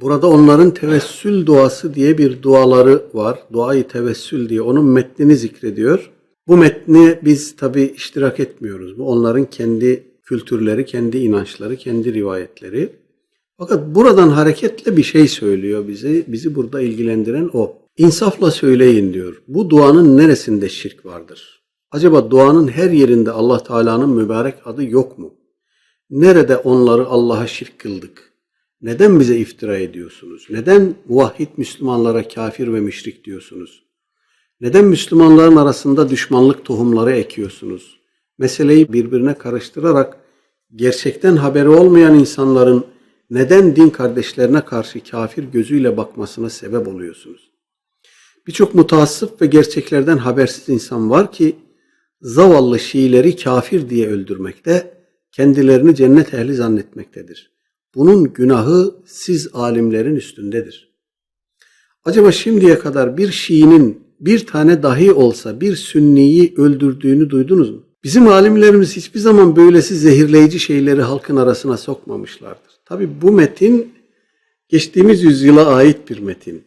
Burada onların tevessül duası diye bir duaları var. Duayı tevessül diye onun metnini zikrediyor. Bu metni biz tabi iştirak etmiyoruz. Bu onların kendi kültürleri, kendi inançları, kendi rivayetleri. Fakat buradan hareketle bir şey söylüyor bizi. Bizi burada ilgilendiren o. İnsafla söyleyin diyor. Bu duanın neresinde şirk vardır? Acaba duanın her yerinde Allah Teala'nın mübarek adı yok mu? Nerede onları Allah'a şirk kıldık? Neden bize iftira ediyorsunuz? Neden muvahhid Müslümanlara kafir ve müşrik diyorsunuz? Neden Müslümanların arasında düşmanlık tohumları ekiyorsunuz? Meseleyi birbirine karıştırarak gerçekten haberi olmayan insanların neden din kardeşlerine karşı kafir gözüyle bakmasına sebep oluyorsunuz? Birçok mutaassıp ve gerçeklerden habersiz insan var ki zavallı Şiileri kafir diye öldürmekte, kendilerini cennet ehli zannetmektedir. Bunun günahı siz alimlerin üstündedir. Acaba şimdiye kadar bir Şii'nin bir tane dahi olsa bir Sünniyi öldürdüğünü duydunuz mu? Bizim alimlerimiz hiçbir zaman böylesi zehirleyici şeyleri halkın arasına sokmamışlardır. Tabi bu metin geçtiğimiz yüzyıla ait bir metin.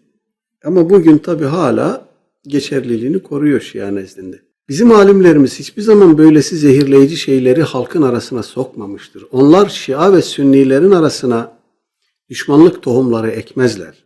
Ama bugün tabi hala geçerliliğini koruyor Şia nezdinde. Bizim alimlerimiz hiçbir zaman böylesi zehirleyici şeyleri halkın arasına sokmamıştır. Onlar Şia ve Sünnilerin arasına düşmanlık tohumları ekmezler.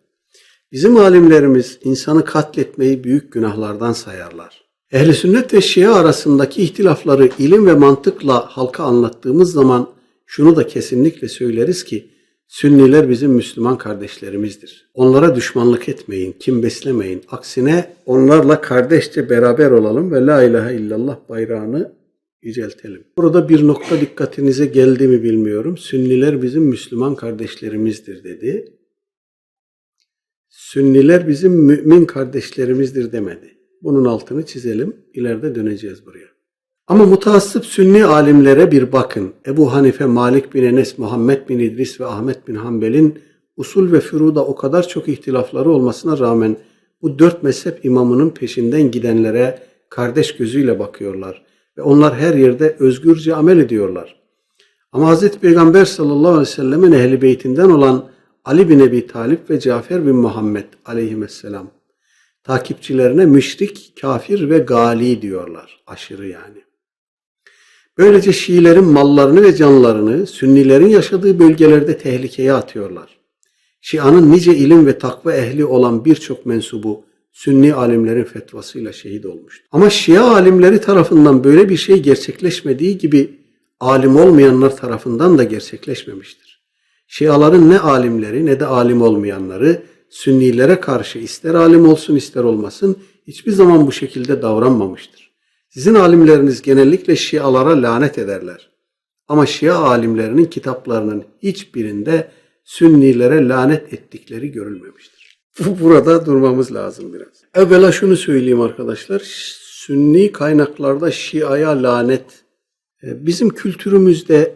Bizim alimlerimiz insanı katletmeyi büyük günahlardan sayarlar. Ehli sünnet ve Şia arasındaki ihtilafları ilim ve mantıkla halka anlattığımız zaman şunu da kesinlikle söyleriz ki Sünniler bizim Müslüman kardeşlerimizdir. Onlara düşmanlık etmeyin, kim beslemeyin. Aksine onlarla kardeşçe beraber olalım ve La ilahe illallah bayrağını yüceltelim. Burada bir nokta dikkatinize geldi mi bilmiyorum. Sünniler bizim Müslüman kardeşlerimizdir dedi. Sünniler bizim mümin kardeşlerimizdir demedi. Bunun altını çizelim. İleride döneceğiz buraya. Ama mutaassıp sünni alimlere bir bakın. Ebu Hanife, Malik bin Enes, Muhammed bin İdris ve Ahmet bin Hanbel'in usul ve furuda o kadar çok ihtilafları olmasına rağmen bu dört mezhep imamının peşinden gidenlere kardeş gözüyle bakıyorlar. Ve onlar her yerde özgürce amel ediyorlar. Ama Hazreti Peygamber sallallahu aleyhi ve sellemin ehli beytinden olan Ali bin Ebi Talip ve Cafer bin Muhammed aleyhisselam takipçilerine müşrik, kafir ve gali diyorlar. Aşırı yani. Böylece Şiilerin mallarını ve canlarını Sünnilerin yaşadığı bölgelerde tehlikeye atıyorlar. Şia'nın nice ilim ve takva ehli olan birçok mensubu Sünni alimlerin fetvasıyla şehit olmuştu. Ama Şia alimleri tarafından böyle bir şey gerçekleşmediği gibi alim olmayanlar tarafından da gerçekleşmemiştir. Şiaların ne alimleri ne de alim olmayanları Sünnilere karşı ister alim olsun ister olmasın hiçbir zaman bu şekilde davranmamıştır. Sizin alimleriniz genellikle Şialara lanet ederler. Ama Şia alimlerinin kitaplarının hiçbirinde Sünnilere lanet ettikleri görülmemiştir. Burada durmamız lazım biraz. Evvela şunu söyleyeyim arkadaşlar. Sünni kaynaklarda Şia'ya lanet, e, bizim kültürümüzde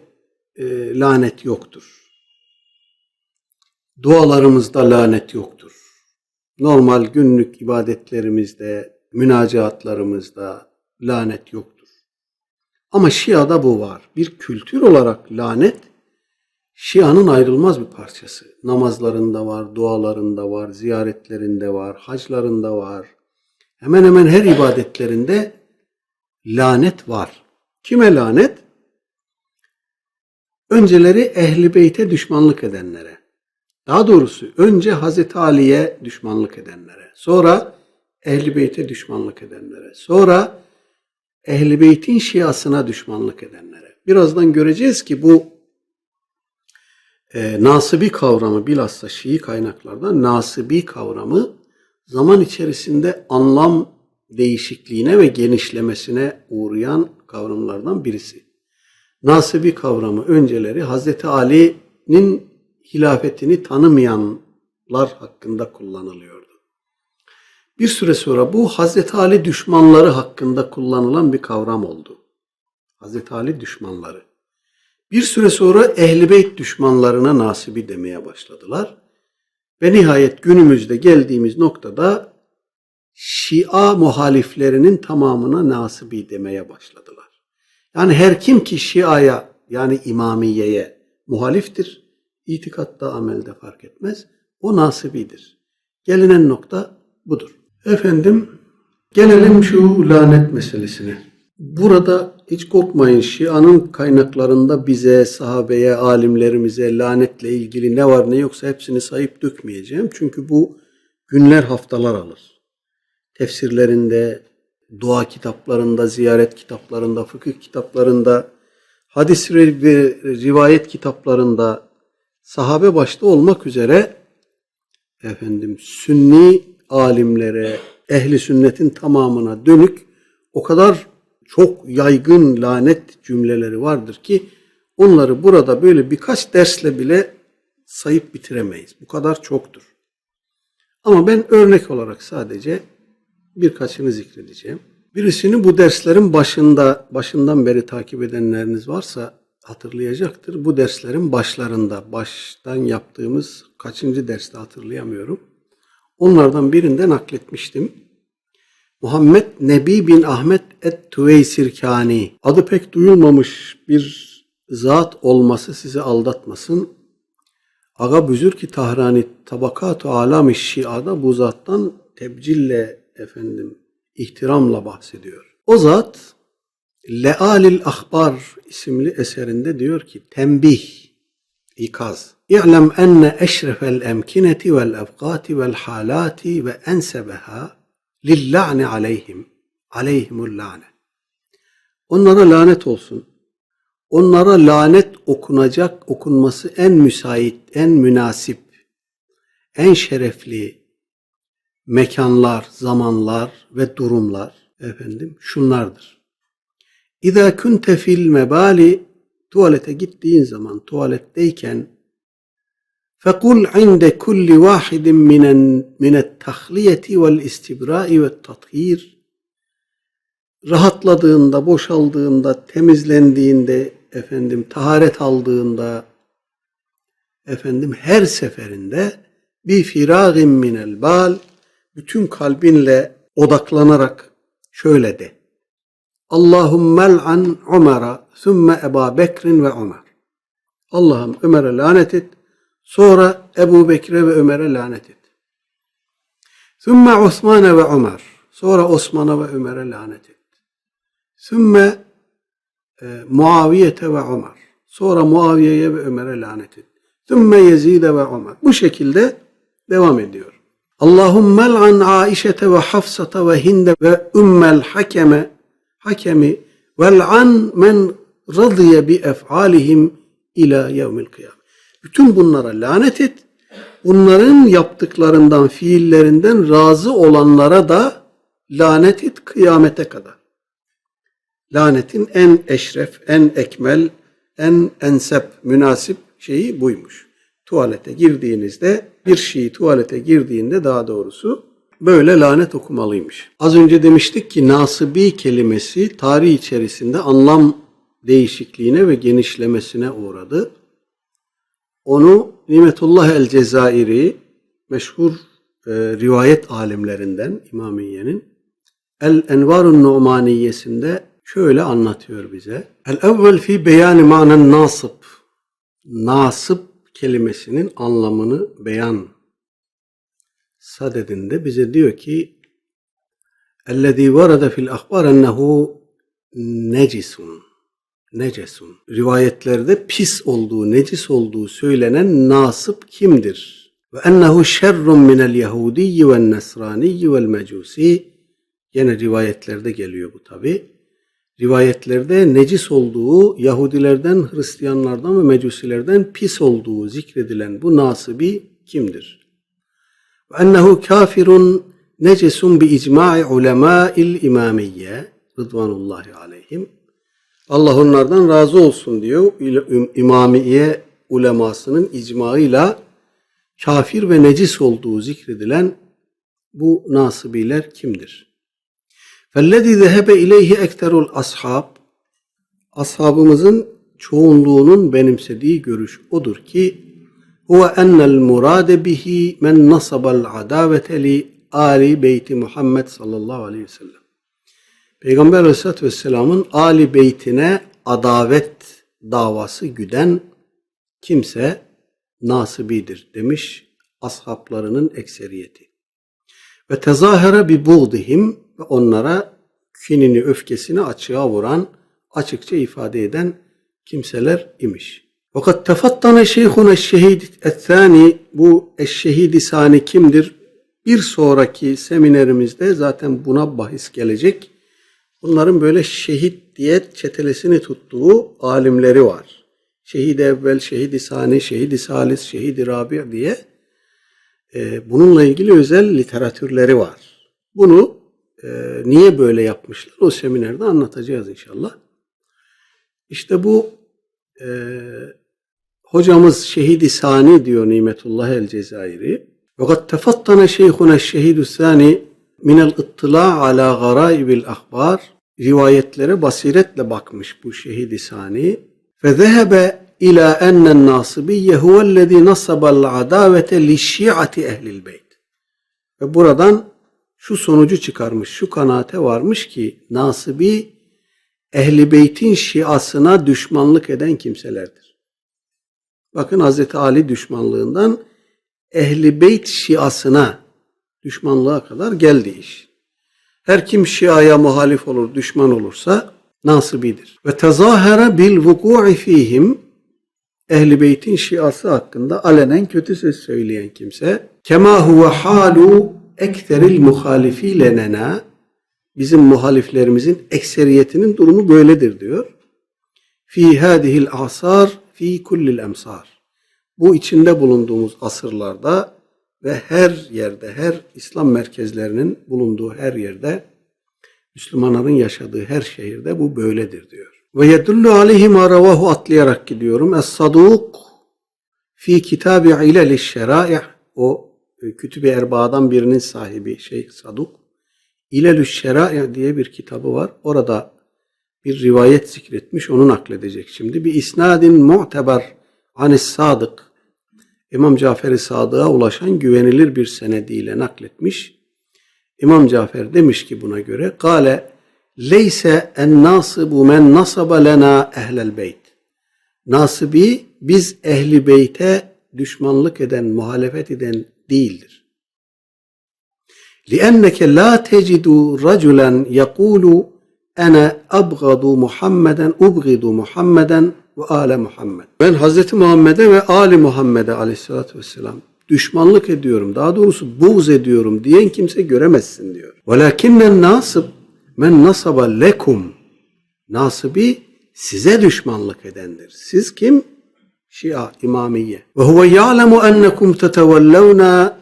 e, lanet yoktur. Dualarımızda lanet yoktur. Normal günlük ibadetlerimizde, münacatlarımızda, lanet yoktur. Ama Şia'da bu var. Bir kültür olarak lanet Şia'nın ayrılmaz bir parçası. Namazlarında var, dualarında var, ziyaretlerinde var, haclarında var. Hemen hemen her ibadetlerinde lanet var. Kime lanet? Önceleri ehli beyte düşmanlık edenlere. Daha doğrusu önce Hazreti Ali'ye düşmanlık edenlere. Sonra ehli beyte düşmanlık edenlere. Sonra Ehl-i Beyt'in şiasına düşmanlık edenlere. Birazdan göreceğiz ki bu e, nasibi kavramı bilhassa Şii kaynaklarda nasibi kavramı zaman içerisinde anlam değişikliğine ve genişlemesine uğrayan kavramlardan birisi. Nasibi kavramı önceleri Hazreti Ali'nin hilafetini tanımayanlar hakkında kullanılıyordu. Bir süre sonra bu Hazreti Ali düşmanları hakkında kullanılan bir kavram oldu. Hazreti Ali düşmanları. Bir süre sonra Ehl-i Beyt düşmanlarına nasibi demeye başladılar. Ve nihayet günümüzde geldiğimiz noktada Şia muhaliflerinin tamamına nasibi demeye başladılar. Yani her kim ki Şia'ya yani İmamiye'ye muhaliftir, itikatta amelde fark etmez, O nasibidir. Gelinen nokta budur. Efendim gelelim şu lanet meselesine. Burada hiç korkmayın Şia'nın kaynaklarında bize, sahabeye, alimlerimize lanetle ilgili ne var ne yoksa hepsini sayıp dökmeyeceğim. Çünkü bu günler haftalar alır. Tefsirlerinde, dua kitaplarında, ziyaret kitaplarında, fıkıh kitaplarında, hadis ve rivayet kitaplarında sahabe başta olmak üzere efendim sünni alimlere, ehli sünnetin tamamına dönük o kadar çok yaygın lanet cümleleri vardır ki onları burada böyle birkaç dersle bile sayıp bitiremeyiz. Bu kadar çoktur. Ama ben örnek olarak sadece birkaçını zikredeceğim. Birisini bu derslerin başında, başından beri takip edenleriniz varsa hatırlayacaktır. Bu derslerin başlarında, baştan yaptığımız kaçıncı derste hatırlayamıyorum. Onlardan birinde nakletmiştim. Muhammed Nebi bin Ahmet et-Tüveysirkani. Adı pek duyulmamış bir zat olması sizi aldatmasın. Aga büzür ki Tahrani Tabakat-ı Şia'da bu zattan tebcille efendim ihtiramla bahsediyor. O zat Lealil Ahbar isimli eserinde diyor ki tembih, ikaz. Emkineti vel evkati vel halati ve ensebeha lilla'ni aleyhim. Aleyhimul la'ne. Onlara lanet olsun. Onlara lanet okunacak, okunması en müsait, en münasip, en şerefli mekanlar, zamanlar ve durumlar efendim şunlardır. İza kunte fil mebali tuvalete gittiğin zaman tuvaletteyken kulli vahidin minen minet tahliyeti vel istibrai ve tathir rahatladığında, boşaldığında, temizlendiğinde, efendim taharet aldığında, efendim her seferinde bir firagin minel bal bütün kalbinle odaklanarak şöyle de. Allahümmel an Ömer'a sümme Eba Bekrin ve Ömer. Allah'ım Ömer'e lanet et. Sonra Ebu Bekir'e ve Ömer'e lanet et. Sümme Osman'e ve Ömer. Sonra Osman'a ve Ömer'e lanet et. Sümme e, Muaviye'te ve Ömer. Sonra Muaviye'ye ve Ömer'e lanet et. Sümme Yezid'e ve Ömer. Bu şekilde devam ediyor. Allahümme an Aişete ve Hafsata ve Hinde ve Ümmel Hakeme Hakemi vel an men radiye bi ef'alihim ila yevmil kıyamet. Bütün bunlara lanet et. Bunların yaptıklarından, fiillerinden razı olanlara da lanet et kıyamete kadar. Lanetin en eşref, en ekmel, en ensep, münasip şeyi buymuş. Tuvalete girdiğinizde bir şey tuvalete girdiğinde daha doğrusu böyle lanet okumalıymış. Az önce demiştik ki nasibi kelimesi tarih içerisinde anlam değişikliğine ve genişlemesine uğradı. Onu Nimetullah el Cezairi meşhur e, rivayet alimlerinden İmamiye'nin El Envarun Numaniyesinde şöyle anlatıyor bize. El evvel fi beyani manen nasip. Nasip kelimesinin anlamını beyan sadedinde bize diyor ki اَلَّذ۪ي وَرَدَ فِي الْاَخْبَارِ اَنَّهُ necisun. Necesun. Rivayetlerde pis olduğu, necis olduğu söylenen nasip kimdir? Ve ennehu şerrun minel yahudiyyi ve nesraniyyi vel mecusi. Yine rivayetlerde geliyor bu tabi. Rivayetlerde necis olduğu, Yahudilerden, Hristiyanlardan ve Mecusilerden pis olduğu zikredilen bu nasibi kimdir? Ve ennehu kafirun necesun bi icma'i ulemâil imamiyye rıdvanullahi aleyhim. Allah onlardan razı olsun diyor. İmamiye ulemasının icmaıyla kafir ve necis olduğu zikredilen bu nasibiler kimdir? فَالَّذِي ذَهَبَ اِلَيْهِ اَكْتَرُ ashab Ashabımızın çoğunluğunun benimsediği görüş odur ki huve ennel murade bihi men nasabal adavete li ali beyti Muhammed sallallahu aleyhi ve sellem. Peygamber aleyhissalatü vesselamın ali beytine adavet davası güden kimse nasibidir demiş ashablarının ekseriyeti. Ve tezahara bi buğdihim ve onlara kinini, öfkesini açığa vuran, açıkça ifade eden kimseler imiş. Fakat tefattane şeyhuna şehid etsani bu eşşehidi sani kimdir? Bir sonraki seminerimizde zaten buna bahis gelecek. Bunların böyle şehit diye çetelesini tuttuğu alimleri var. Şehid evvel, şehid-i sani, şehid-i salis, şehid-i rabi diye e, bununla ilgili özel literatürleri var. Bunu e, niye böyle yapmışlar o seminerde anlatacağız inşallah. İşte bu e, hocamız şehid-i sani diyor Nimetullah el Cezayiri. Fakat tefattana şeyhuna şehid-i minel ıttıla ala garaibil ahbar rivayetlere basiretle bakmış bu şehid-i sani. Fezehebe ila ennen nasibiyye huvellezî nasabal adavete li şiati ehlil beyt. Ve buradan şu sonucu çıkarmış, şu kanaate varmış ki nasibi ehli beytin şiasına düşmanlık eden kimselerdir. Bakın Hazreti Ali düşmanlığından ehli beyt şiasına düşmanlığa kadar geldi iş. Her kim şiaya muhalif olur, düşman olursa nasibidir. Ve tezahara bil vuku'i fihim ehli beytin şiası hakkında alenen kötü söz söyleyen kimse kema huve halu ekteril muhalifi lenena bizim muhaliflerimizin ekseriyetinin durumu böyledir diyor. Fi hadihil asar fi kullil emsar. Bu içinde bulunduğumuz asırlarda ve her yerde, her İslam merkezlerinin bulunduğu her yerde, Müslümanların yaşadığı her şehirde bu böyledir diyor. Ve yedullu aleyhi ma ravahu atlayarak gidiyorum. Es-saduk fi kitabı ilel şerai o e, kütüb-i erba'dan birinin sahibi Şeyh Saduk İlelü Şerai diye bir kitabı var. Orada bir rivayet zikretmiş. Onu nakledecek şimdi. Bir isnadin mu'teber anis sadık İmam Cafer-i Sadık'a ulaşan güvenilir bir senediyle nakletmiş. İmam Cafer demiş ki buna göre Kale leyse en nasibu men nasaba lena ehlel beyt. Nasibi biz ehli beyte düşmanlık eden, muhalefet eden değildir. لِأَنَّكَ لَا تَجِدُ رَجُلًا يَقُولُ أَنَا أَبْغَضُ مُحَمَّدًا أُبْغِضُ مُحَمَّدًا ve ale Muhammed. Ben Hazreti Muhammed'e ve Ali Muhammed'e aleyhissalatü vesselam düşmanlık ediyorum. Daha doğrusu buğz ediyorum diyen kimse göremezsin diyor. Velakinnen nasıb men nasaba lekum. Nasibi size düşmanlık edendir. Siz kim? Şia, İmamiye. Ve huve ya'lemu ennekum tetevellevna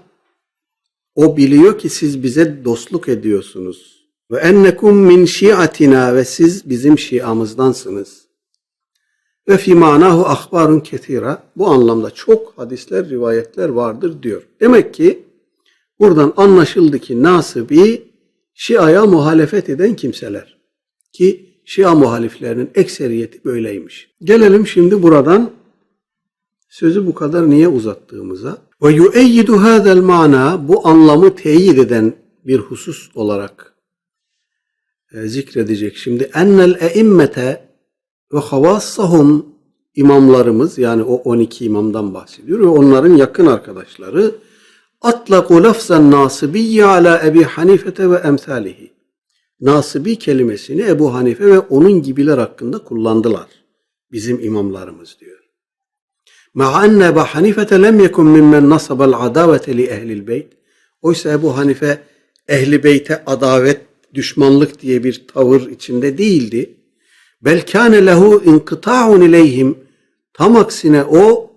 o biliyor ki siz bize dostluk ediyorsunuz. Ve ennekum min şiatina ve siz bizim şiamızdansınız. Ve fi manahu ahbarun ketira. Bu anlamda çok hadisler, rivayetler vardır diyor. Demek ki buradan anlaşıldı ki nasibi Şia'ya muhalefet eden kimseler. Ki Şia muhaliflerinin ekseriyeti böyleymiş. Gelelim şimdi buradan sözü bu kadar niye uzattığımıza. Ve yueyyidu hadel mana bu anlamı teyit eden bir husus olarak e, zikredecek. Şimdi ennel eimmete ve havassahum imamlarımız yani o 12 imamdan bahsediyor ve onların yakın arkadaşları atlaku lafzan nasibiyye ala Ebi Hanifete ve emsalihi. Nasibi kelimesini Ebu Hanife ve onun gibiler hakkında kullandılar. Bizim imamlarımız diyor. Ma enne Ebu Hanife lem yekun mimmen nasabal adavete li ehlil beyt. Oysa Ebu Hanife ehli beyte adavet, düşmanlık diye bir tavır içinde değildi. Bel kâne lehu inkıta'un ileyhim. Tam aksine o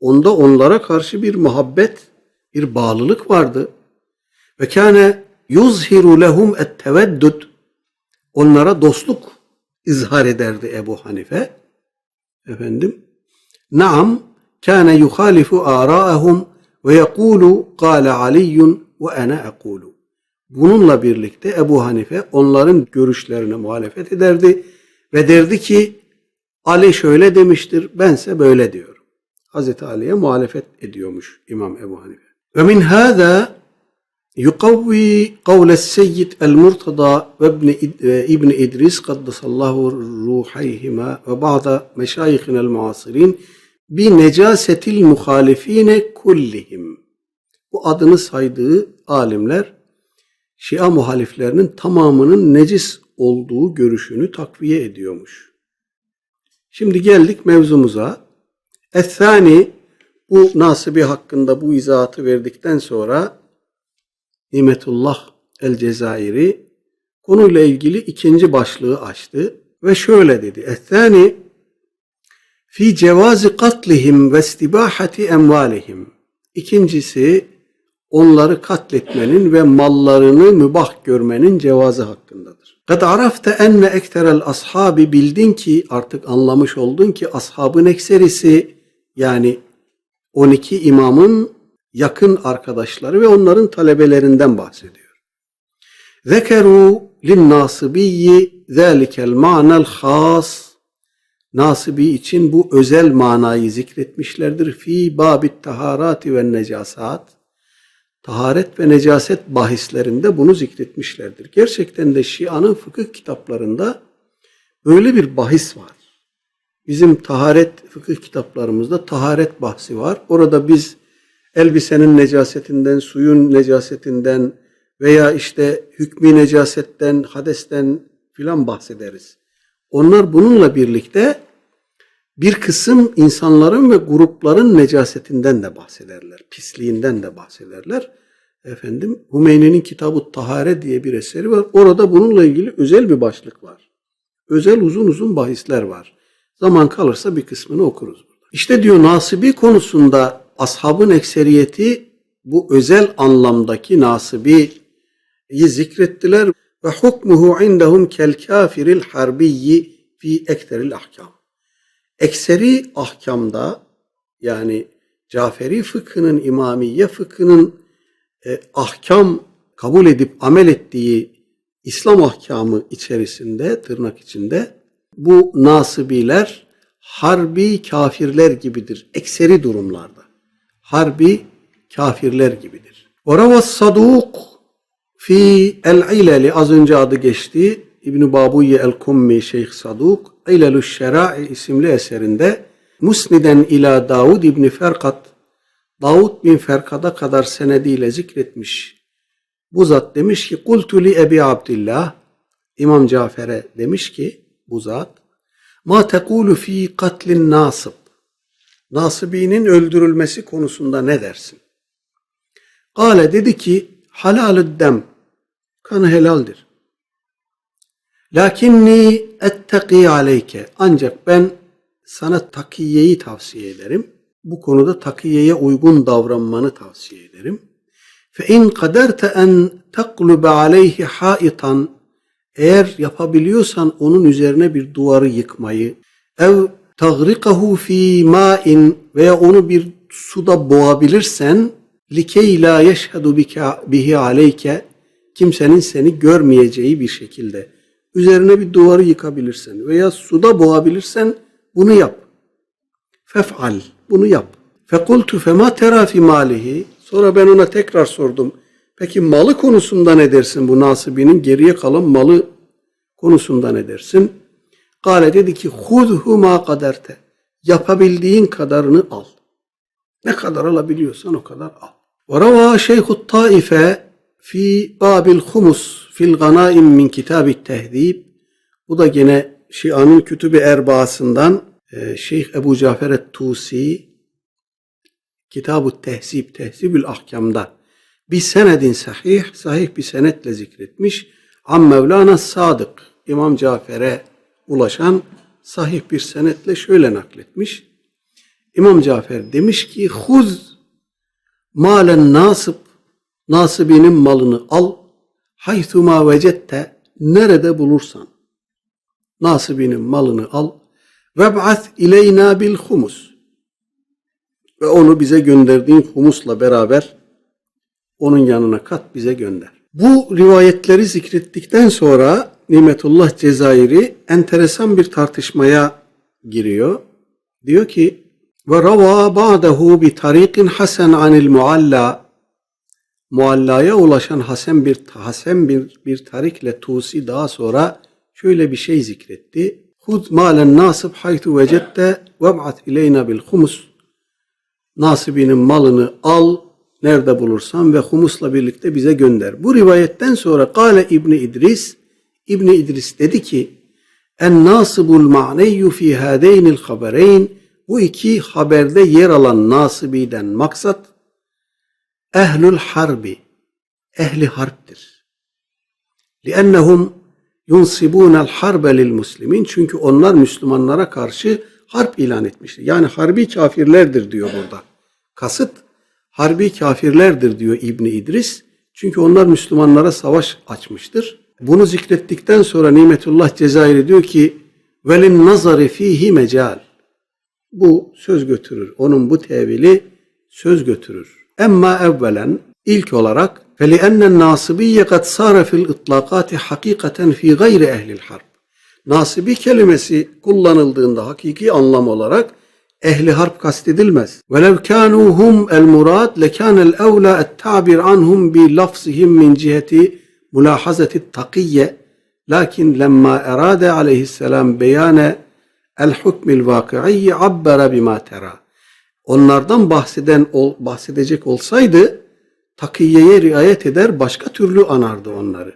onda onlara karşı bir muhabbet, bir bağlılık vardı. Ve kâne yuzhiru lehum et teveddud. Onlara dostluk izhar ederdi Ebu Hanife. Efendim, naam kâne yuhalifu ârâehum ve yekûlu kâle aliyyun ve ene ekûlu. Bununla birlikte Ebu Hanife onların görüşlerine muhalefet ederdi ve derdi ki Ali şöyle demiştir, bense böyle diyorum. Hazreti Ali'ye muhalefet ediyormuş İmam Ebu Hanife. Ve min yukavvi kavles seyyid el-Murtada ve İbni İdris kaddesallahu ruhayhima ve bazı meşayihinel muasirin bi necasetil muhalifine kullihim. Bu adını saydığı alimler Şia muhaliflerinin tamamının necis olduğu görüşünü takviye ediyormuş. Şimdi geldik mevzumuza. Ethani bu nasibi hakkında bu izahatı verdikten sonra Nimetullah el Cezayiri konuyla ilgili ikinci başlığı açtı ve şöyle dedi. Ethani fi cevazi katlihim ve istibahati emvalihim. İkincisi onları katletmenin ve mallarını mübah görmenin cevazı hakkındadır. Kad arafte enne ekterel ashabi bildin ki artık anlamış oldun ki ashabın ekserisi yani 12 imamın yakın arkadaşları ve onların talebelerinden bahsediyor. Zekeru lin nasibiyyi zalikel ma'nel has Nasibi için bu özel manayı zikretmişlerdir. Fi babit taharati ve necasat. Taharet ve necaset bahislerinde bunu zikretmişlerdir. Gerçekten de Şia'nın fıkıh kitaplarında böyle bir bahis var. Bizim taharet fıkıh kitaplarımızda taharet bahsi var. Orada biz elbisenin necasetinden, suyun necasetinden veya işte hükmü necasetten, hadesten filan bahsederiz. Onlar bununla birlikte bir kısım insanların ve grupların necasetinden de bahsederler. Pisliğinden de bahsederler. Efendim Hümeyni'nin kitabı Tahare diye bir eseri var. Orada bununla ilgili özel bir başlık var. Özel uzun uzun bahisler var. Zaman kalırsa bir kısmını okuruz. İşte diyor nasibi konusunda ashabın ekseriyeti bu özel anlamdaki nasibiyi zikrettiler ve hukmuhu indahum kel kafiril harbiyyi fi ekteril ahkam ekseri ahkamda yani Caferi fıkhının, İmamiye fıkhının e, ahkam kabul edip amel ettiği İslam ahkamı içerisinde, tırnak içinde bu nasibiler harbi kafirler gibidir. Ekseri durumlarda. Harbi kafirler gibidir. Oravas saduk fi el az önce adı geçti. İbn Babuye el Kummi Şeyh Saduk İlelü Şerai isimli eserinde Musniden ila Davud İbni Ferkat Davud bin Ferkad'a kadar senediyle zikretmiş. Bu zat demiş ki Kultu li Ebi Abdillah İmam Cafer'e demiş ki bu zat Ma tekulu fi katlin nasıb Nasibinin öldürülmesi konusunda ne dersin? Kale dedi ki halalü dem kanı helaldir. Lakinni etteki aleyke. Ancak ben sana takiyeyi tavsiye ederim. Bu konuda takiyeye uygun davranmanı tavsiye ederim. Fe in kaderte en taklube aleyhi haitan eğer yapabiliyorsan onun üzerine bir duvarı yıkmayı ev tagrikahu fi ma'in veya onu bir suda boğabilirsen likey la yeşhedü bihi aleyke kimsenin seni görmeyeceği bir şekilde üzerine bir duvarı yıkabilirsen veya suda boğabilirsen bunu yap. Fef'al. Bunu yap. Fekultu fema tera fi malihi. Sonra ben ona tekrar sordum. Peki malı konusunda ne dersin bu nasibinin geriye kalan malı konusunda ne dersin? Kale dedi ki hudhu ma kaderte. Yapabildiğin kadarını al. Ne kadar alabiliyorsan o kadar al. Ve rava şeyhut taife fi babil humus fil ganaim min kitabit tehdib. Bu da gene Şia'nın kütübü erbasından e, Şeyh Ebu Cafer et-Tusi Kitab-ı Tehzib, Tehzibül Ahkam'da bir senedin sahih, sahih bir senetle zikretmiş. Am Mevlana Sadık, İmam Cafer'e ulaşan sahih bir senetle şöyle nakletmiş. İmam Cafer demiş ki, Huz malen nasip nasibinin malını al. Haythuma vecette nerede bulursan nasibinin malını al. Veb'at ileyna bil humus. Ve onu bize gönderdiğin humusla beraber onun yanına kat bize gönder. Bu rivayetleri zikrettikten sonra Nimetullah Cezayiri enteresan bir tartışmaya giriyor. Diyor ki ve rava ba'dahu bi tariqin hasen anil mualla muallaya ulaşan Hasan bir Hasan bir bir tarikle Tusi daha sonra şöyle bir şey zikretti. Hud malen nasib haytu vecette veb'at ileyna bil humus. Nasibinin malını al, nerede bulursan ve humusla birlikte bize gönder. Bu rivayetten sonra Kale İbni İdris, İbni İdris dedi ki, En nasibul ma'neyyu fi hâdeynil habereyn, bu iki haberde yer alan nasibiden maksat, ehlül harbi, ehli harptir. لِأَنَّهُمْ يُنْصِبُونَ الْحَرْبَ لِلْمُسْلِمِينَ Çünkü onlar Müslümanlara karşı harp ilan etmiştir. Yani harbi kafirlerdir diyor burada. Kasıt harbi kafirlerdir diyor İbni İdris. Çünkü onlar Müslümanlara savaş açmıştır. Bunu zikrettikten sonra Nimetullah Cezayir'i diyor ki velin nazari fihi mecal. Bu söz götürür. Onun bu tevili söz götürür. Emma evvelen ilk olarak فَلِأَنَّ النَّاصِبِيَّ قَدْ صَارَ فِي الْاِطْلَاقَاتِ حَقِيقَةً فِي غَيْرِ اَهْلِ الْحَرْبِ Nasibi kelimesi kullanıldığında hakiki anlam olarak ehli harp kastedilmez. وَلَوْ كَانُوا هُمْ الْمُرَادِ لَكَانَ الْاَوْلَى التَّعْبِرْ عَنْهُمْ بِلَفْظِهِمْ مِنْ جِهَةِ مُلَاحَزَةِ التَّقِيَّةِ لكن لما أراد عليه السلام بيان الحكم الواقعي عبر بما ترى. Onlardan bahseden bahsedecek olsaydı takiyeye riayet eder başka türlü anardı onları.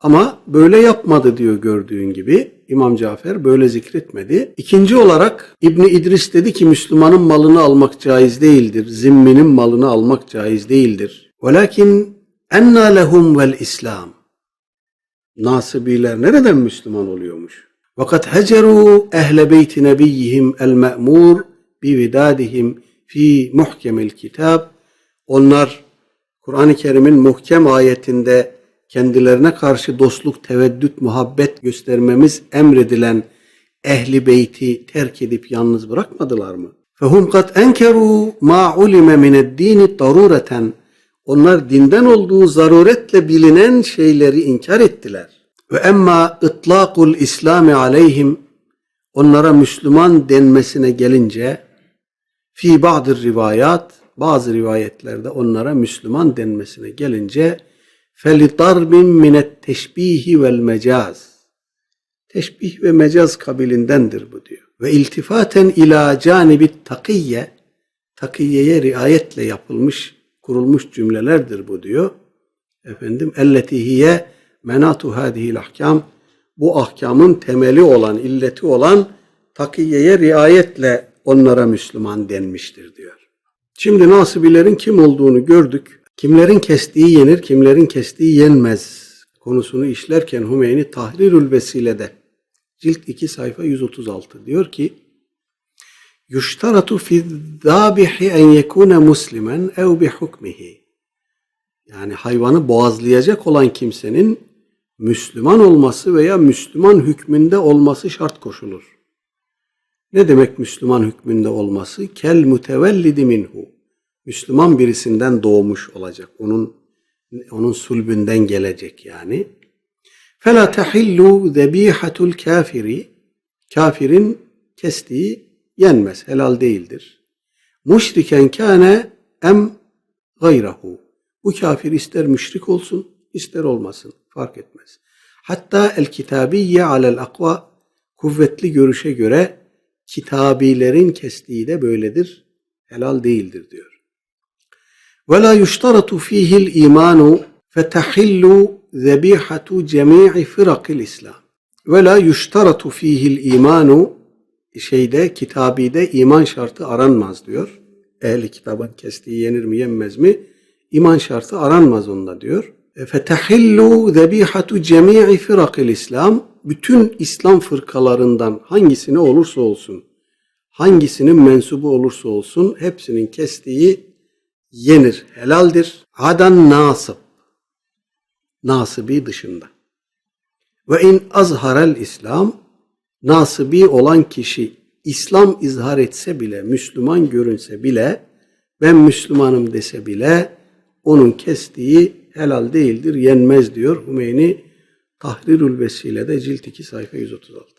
Ama böyle yapmadı diyor gördüğün gibi. İmam Cafer böyle zikretmedi. İkinci olarak İbni İdris dedi ki Müslümanın malını almak caiz değildir. Zimminin malını almak caiz değildir. Velakin enna lehum vel İslam. Nasibiler nereden Müslüman oluyormuş? Vakat heceru ehle beyti nebiyyihim el me'mur bi vidadihim fi muhkemil kitab. Onlar Kur'an-ı Kerim'in muhkem ayetinde kendilerine karşı dostluk, teveddüt, muhabbet göstermemiz emredilen ehli beyti terk edip yalnız bırakmadılar mı? Fehum kat enkeru ma ulime mined-dini darureten. Onlar dinden olduğu zaruretle bilinen şeyleri inkar ettiler. Ve emma itlaqul İslami aleyhim onlara Müslüman denmesine gelince fi ba'dır rivayat bazı rivayetlerde onlara Müslüman denmesine gelince felidarbin minet teşbihi vel mecaz teşbih ve mecaz kabilindendir bu diyor. Ve iltifaten ila canibit takiyye takiyeye riayetle yapılmış kurulmuş cümlelerdir bu diyor. Efendim elletihiye menatu hadihil ahkam bu ahkamın temeli olan, illeti olan takiyeye riayetle onlara Müslüman denmiştir diyor. Şimdi nasibilerin kim olduğunu gördük. Kimlerin kestiği yenir, kimlerin kestiği yenmez konusunu işlerken Hümeyni Tahrirül Vesile'de cilt 2 sayfa 136 diyor ki Yuştaratu fi dabihi en yekune muslimen ev bi hukmihi. Yani hayvanı boğazlayacak olan kimsenin Müslüman olması veya Müslüman hükmünde olması şart koşulur. Ne demek Müslüman hükmünde olması? Kel mutevellidi minhu. Müslüman birisinden doğmuş olacak. Onun onun sulbünden gelecek yani. Fela tahillu zebihatul kafiri. Kafirin kestiği yenmez, helal değildir. Müşriken kâne em gayrahu. Bu kafir ister müşrik olsun, ister olmasın, fark etmez. Hatta el kitabiyye alel akva kuvvetli görüşe göre kitabilerin kestiği de böyledir, helal değildir diyor. Ve la yuştaratu fihil imanu fetahillu zebihatu cemi'i firakil İslam. Ve la yuştaratu fihil imanu şeyde kitabide iman şartı aranmaz diyor. Ehli kitabın kestiği yenir mi yenmez mi? İman şartı aranmaz onda diyor. Fetahillu zebihatu cemi'i firakil İslam. Bütün İslam fırkalarından hangisine olursa olsun, hangisinin mensubu olursa olsun hepsinin kestiği yenir, helaldir. Adan nasip. Nasibi dışında. Ve in azharel İslam nasibi olan kişi İslam izhar etse bile, Müslüman görünse bile, ben Müslümanım dese bile onun kestiği helal değildir, yenmez diyor Hümeyni Tahrirül Vesile'de cilt 2 sayfa 136.